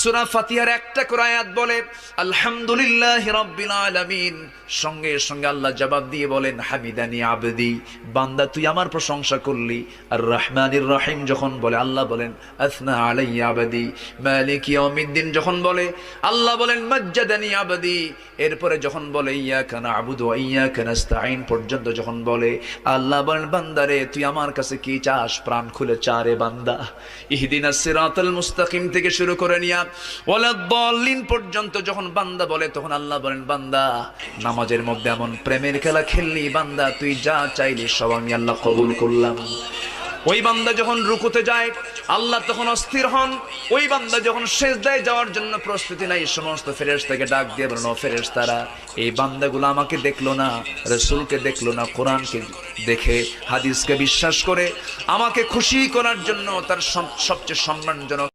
সূরা ফাতিহার একটা করে আয়াত বলে, আলহামদুলিল্লাহি রাব্বিল আলামিন। সঙ্গে সঙ্গে আল্লাহ জবাব দিয়ে বলেন, হামিদানি আবদি, বান্দা তুই আমার প্রশংসা করলি। আর রহমানির রহিম যখন বলে, আল্লাহ বলেন, আসনা আলাইয়া আবদি, মালিক যখন বলে, আল্লাহ বলেন আবদি। এরপরে যখন বলে নাবুদু ওয়া ইয়াকা নাস্তাইন পর্যন্ত যখন বলে, আল্লাহ বলেন বান্দারে তুই আমার কাছে কি চাস? প্রাণ খুলে চারে বান্দা। ইহদিনাস সিরাতাল মুস্তাকিম থেকে শুরু করে নিয়া, ওয়ালাদ-দাল্লিন পর্যন্ত যখন বান্দা বলে, তখন আল্লাহ বলেন, বান্দা, নামাজের মধ্যে এমন প্রেমের খেলা খেললি, বান্দা, তুই যা চাইলি সব আমি আল্লাহ কবুল করলাম। ওই বান্দা যখন রুকুতে যায়, আল্লাহ তখন অস্থির হন। ওই বান্দা যখন শেষদায় যাওয়ার জন্য প্রস্তুতি নাই সমস্ত ফেরেশতাকে ডাক দিয়ে বলেন, ও ফেরেশতারা, এই বান্দাগুলো আমাকে দেখল না, রসুলকে দেখল না, কোরআনকে দেখে, হাদিসকে বিশ্বাস করে, আমাকে খুশি করার জন্য তার সবচেয়ে সম্মানজনক